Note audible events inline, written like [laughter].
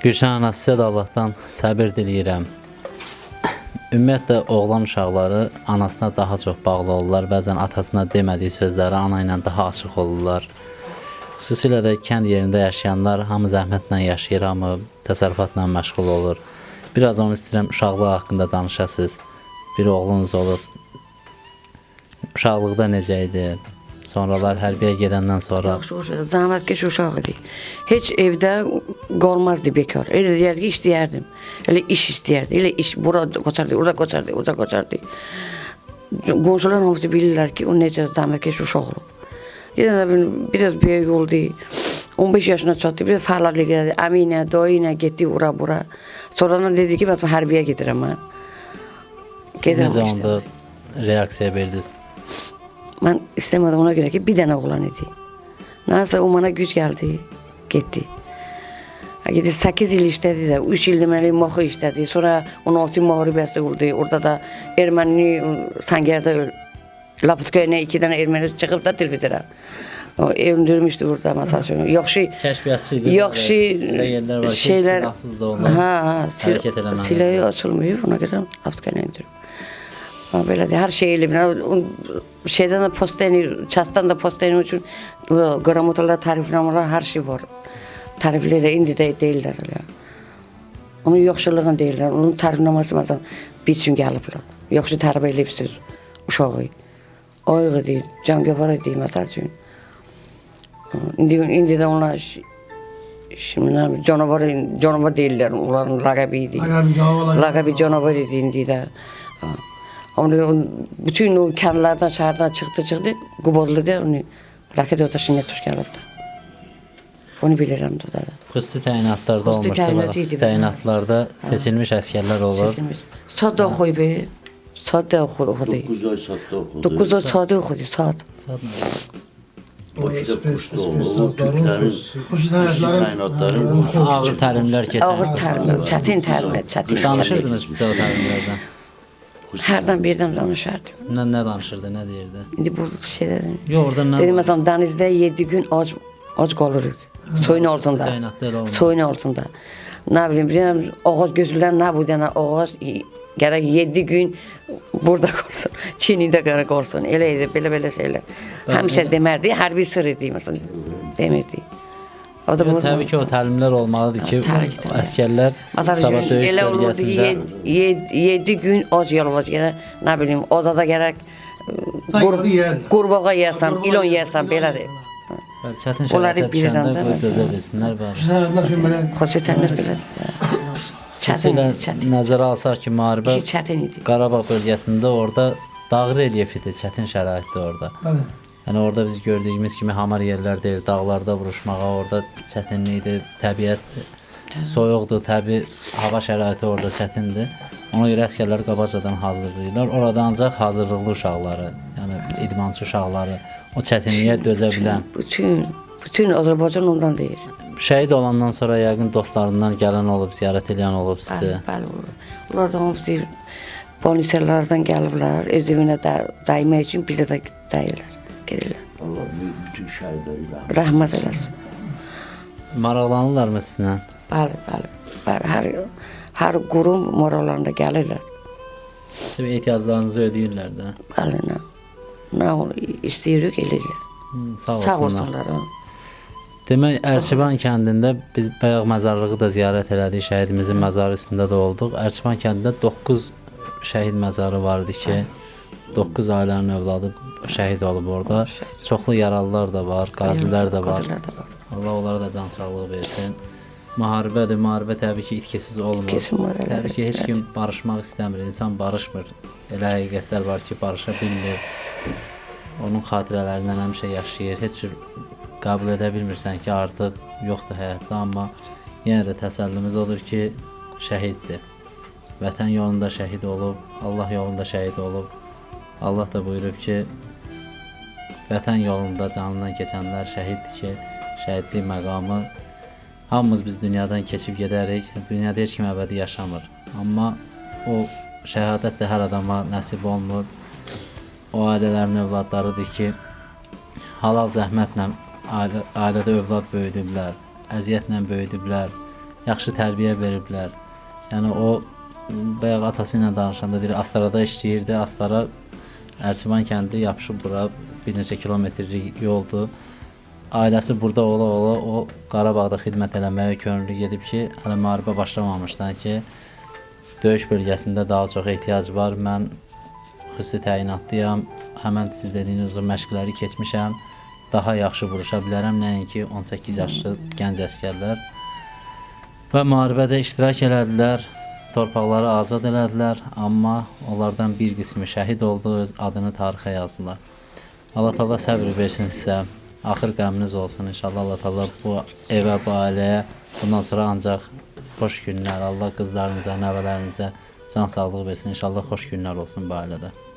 Gülşən ana sizə də Allahdan səbir diləyirəm. Ümumiyyətlə oğlan uşaqları anasına daha çox bağlı olurlar. Bəzən atasına demədiyi sözləri ana ilə daha açıq olurlar. Xüsusilə də kənd yerində yaşayanlar hamı zəhmətlə yaşayır, hamı təsərrüfatla məşğul olur. Biraz onu istəyirəm uşaqlıq haqqında danışasınız. Bir oğlunuz olub. Uşaqlıqda necə idi? Sonralar hərbiyə gedəndən sonra Yaxşı zəhmətkeş uşaq idi. Heç evdə qalmazdı bekar. Deyərdi ki, işləyərdim. Elə iş istəyərdi. Elə iş bura qoçardı, orada qoçardı, orada qoçardı. Qonşular hamısı bilirlər ki, o necə zəhmətkeş uşaq olub. Yenə biraz böyük oldu. 15 yaşına çatdı. Bir fəaliyyətlə gəldi. Əminə, dayı ilə getdi ora bura. Sonradan dedi ki, mən hərbiyə gedirəm mən. Gedirəm necə onda reaksiya verdiniz? Mən istəmədim ona görə ki, bir dənə oğlan idi. Nəsə o mənə güc gəldi, getdi. Gedib 8 il işlədi də, 3 il deməli moxu işlədi. Sonra 16 müharibəsi oldu. Orada da erməni Səngərdə öl. Laputköyünə iki dənə erməni çıxıb da televizora. O öldürmüşdü burada məsəl üçün. Yaxşı Kəşfiyyatçı idi. Yaxşı yerlər var şeylər silahsız da onlar Ha, ha, sil hərəkət eləməlidir. silahı açılmıyor, ona görə Laputköyünə öldürüb. Ha, belə də hər şey eləyib. O şeydən də posteni, çastan da posteni üçün qramotalar, tərifnamalar, hər şey var. Tərifləri indi də deyirlər elə. Onun yoxşuluğunu deyirlər. Onun tərifnaması məsələn biz üçün gəliblər. Yoxşu tərbiyə eləyibsiz uşağı. Oyğu idi, cangəvar idi məsəl üçün. Ha, İndi indi də onlar Şimdi canavar canavar deyirlər onların laqəbi idi. Laqəbi canavar, idi indi də. Ha. Onu bütün o kəndlərdən, şəhərdən çıxdı, çıxdı, Qubadlıda onu raket atışına tuş gəlirdi. Onu bilirəm də. Xüsusi təyinatlarda Xüsusi olmuşdu. təyinat idi Xüsusi təyinatlarda seçilmiş əskərlər olur. Seçilmiş. Sadə oxuyub. Sadə oxu- oxudu. 9 ay saatdə oxudu. 9 ay sadə oxudu, saat. Bakıda spes oldu. O sazların, Türklərin o təyinatların- təyinatların ağır təlimlər Ağır keçən. təlim, çətin təlim, çətin. çətin. Danışırdınız sizə o təlimlərdən. Hərdən birdən danışardım. Nə, nə danışırdı, nə deyirdi? İndi bu şeydə Yox, orada nə? Dedim məsələn dənizdə 7 gün ac ac qalırıq. Soyun altında. Soyun altında. Nə bilim, bilirəm ağac gözlülən nə bu dənə ağac i- gərək 7 gün burada [laughs] qalsın. Çinində gərək qalsın. Elə idi, belə-belə şeylər. Həmişə demərdi, hərbi sır idi məsələn. Demirdi. O da Yox, bu Təbii ki, o təlimlər olmalıdır ki, əskərlər sabah döyüş elə olurdu ki, bölgəsində 7 gün ac yalvac gərək, nə bilim, odada gərək yeyərlər. qurbağa yeyəsən, ilon yeyəsən, belədir. Çətin şəraitə düşəndə də, qoy dözə bilsinlər. Bəli. Sənədlər üçün belə Xoşu təmir belədir. Çətin, çətin. nəzərə alsaq ki, müharibə çətin idi. Qarabağ bölgəsində orada dağ relyef idi, çətin şəraitdə orada. bəli. Yəni orada biz gördüyümüz kimi hamar yerlər deyil, dağlarda vuruşmağa orada çətinlikdir, təbiət soyuqdur, təbii hava şəraiti orada çətindir. Ona görə əsgərlər qabaqcadan hazırlayırlar. Orada ancaq hazırlıqlı uşaqları, yəni idmançı uşaqları o çətinliyə dözə bilən. Bütün, bütün Azərbaycan ondan deyir. Şəhid olandan sonra yəqin dostlarından gələn olub, ziyarət edən olub Bəli, sizi. bəli. olur. Onlar da hamısı polislərdən gəliblər, öz evinə də dəymək üçün bizə də dəyirlər, gedirlər. Allah bütün şəhidləri rəhmət eləsin. Maraqlanırlarmı sizinlə? Bəli, bəli. Bəli, hər hər qurum moralarında gəlirlər. Sizin ehtiyaclarınızı ödəyirlər də. Bəli, nə? Nə olur, istəyirik eləyirlər. Hı, Sağ Sağ olsunlar. olsunlar. ha. Demək Ərçiban kəndində biz bayaq məzarlığı da ziyarət elədik. Şəhidimizin məzarı üstündə də olduq. Ərçiban kəndində 9 şəhid məzarı var idi ki, 9 ailənin övladı şəhid olub orada. Çoxlu yaralılar da var, qazilər də var. Allah onlara da can sağlığı versin. Müharibədir. Müharibə təbii ki, itkisiz olmur. Təbii ki, heç kim barışmaq istəmir. İnsan barışmır. Elə həqiqətlər var ki, barışa bilmir. Onun xatirələrindən həmişə yaşayır. Heç cür qəbul edə bilmirsən ki, artıq yoxdur həyatda, amma yenə də təsəllimiz odur ki, şəhiddir. Vətən yolunda şəhid olub, Allah yolunda şəhid olub. Allah da buyurub ki, vətən yolunda canından keçənlər şəhiddir ki, şəhidlik məqamı hamımız biz dünyadan keçib gedərik. Dünyada heç kim əbədi yaşamır. Amma o şəhadət də hər adama nəsib olmur. O ailələrin övladlarıdır ki, halal zəhmətlə ailə, ailədə övlad böyüdüblər, əziyyətlə böyüdüblər, yaxşı tərbiyə veriblər. Yəni o bayaq atası ilə danışanda deyir Astarada işləyirdi. Astara Ərçiman kəndi yapışıb bura bir neçə kilometrlik yoldur. Ailəsi burada ola ola o Qarabağda xidmət eləməyə könüllü gedib ki, hələ müharibə başlamamışdan ki, döyüş bölgəsində daha çox ehtiyac var. Mən xüsusi təyinatlıyam. Həmən siz dediyiniz o məşqləri keçmişəm. Daha yaxşı vuruşa bilərəm, nəinki 18 yaşlı gənc əsgərlər. Və müharibədə iştirak elədilər, torpaqları azad elədilər, amma onlardan bir qismi şəhid oldu, öz adını tarixə yazdılar. Allah Taala səbr versin sizə. Axır qəminiz olsun inşallah Allah Taala bu evə, bu ailəyə bundan sonra ancaq xoş günlər, Allah qızlarınıza, nəvələrinizə can sağlığı versin. İnşallah xoş günlər olsun bu ailədə.